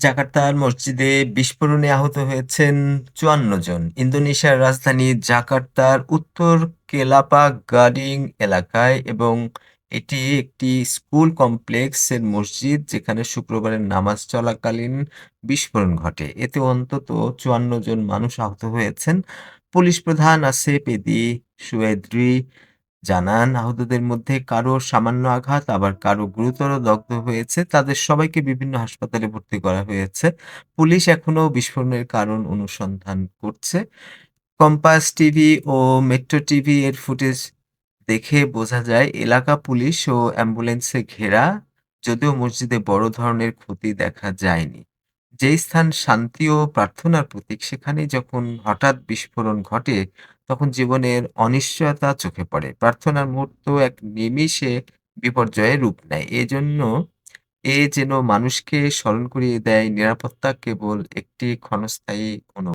জাকার্তার মসজিদে বিস্ফোরণে আহত হয়েছেন ৫৪ জন। ইন্দোনেশিয়ার রাজধানী জাকার্তার উত্তর কেলাপা গার্ডিং এলাকায় এবং এটি একটি স্কুল কমপ্লেক্সের মসজিদ যেখানে শুক্রবারের নামাজ চলাকালীন বিস্ফোরণ ঘটে। এতে অন্তত ৫৪ জন মানুষ আহত হয়েছেন। পুলিশ প্রধান আসিফ এদি সুয়েদ্রি জানান, আহতদের মধ্যে কারও সামান্য আঘাত আবার কারও গুরুতর দগ্ধ হয়েছে। তাদের সবাইকে বিভিন্ন হাসপাতালে ভর্তি করা হয়েছে। পুলিশ এখনও বিস্ফোরণের কারণ অনুসন্ধান করছে। কম্পাস টিভি ও মেট্রো টিভি এর ফুটেজ দেখে বোঝা যায় এলাকা পুলিশ ও অ্যাম্বুলেন্সে ঘেরা যদিও মসজিদে বড় ধরনের ক্ষতি দেখা যায়নি। যেই স্থান শান্তি ও প্রার্থনার প্রতীক সেখানেই যখন হঠাৎ বিস্ফোরণ ঘটে তখন জীবনের অনিশ্চয়তা চোখে পড়ে। প্রার্থনার মুহূর্ত এক নিমিষে বিপর্যয়ে রূপ নেয়। এজন্য এ যেন মানুষকে স্মরণ করিয়ে দেয়, নিরাপত্তা কেবল একটি ক্ষণস্থায়ী অনু